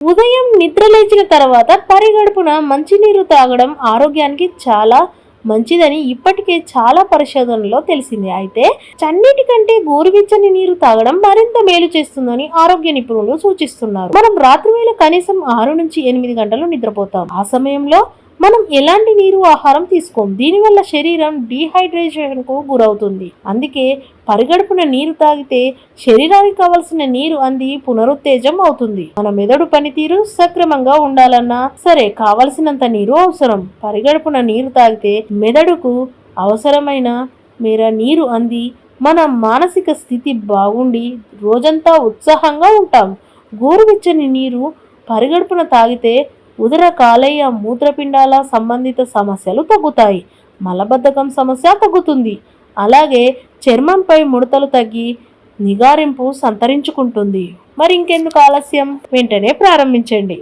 ఉదయం నిద్ర లేచిన తర్వాత పరిగడుపున మంచినీరు తాగడం ఆరోగ్యానికి చాలా మంచిదని ఇప్పటికే చాలా పరిశోధనలో తెలిసింది. అయితే చన్నిటికంటే గోరువెచ్చని నీరు తాగడం మరింత మేలు చేస్తుందని ఆరోగ్య నిపుణులు సూచిస్తున్నారు. మనం రాత్రి వేళ కనీసం ఆరు నుంచి ఎనిమిది గంటలు నిద్రపోతాం. ఆ సమయంలో మనం ఎలాంటి నీరు ఆహారం తీసుకోం? దీనివల్ల శరీరం డీహైడ్రేషన్కు గురవుతుంది. అందుకే పరిగడుపున నీరు తాగితే శరీరానికి కావలసిన నీరు అంది పునరుత్తేజం అవుతుంది. మన మెదడు పనితీరు సక్రమంగా ఉండాలన్నా సరే కావలసినంత నీరు అవసరం. పరిగడుపున నీరు తాగితే మెదడుకు అవసరమైన మేర నీరు అంది మన మానసిక స్థితి బాగుండి రోజంతా ఉత్సాహంగా ఉంటాం. గోరువెచ్చని నీరు పరిగడుపున తాగితే ఉదర కాలేయ మూత్రపిండాల సంబంధిత సమస్యలు తగ్గుతాయి. మలబద్ధకం సమస్య తగ్గుతుంది. అలాగే చర్మంపై ముడతలు తగ్గి నిగారింపు సంతరించుకుంటుంది. మరి ఇంకెందుకు ఆలస్యం? వెంటనే ప్రారంభించండి.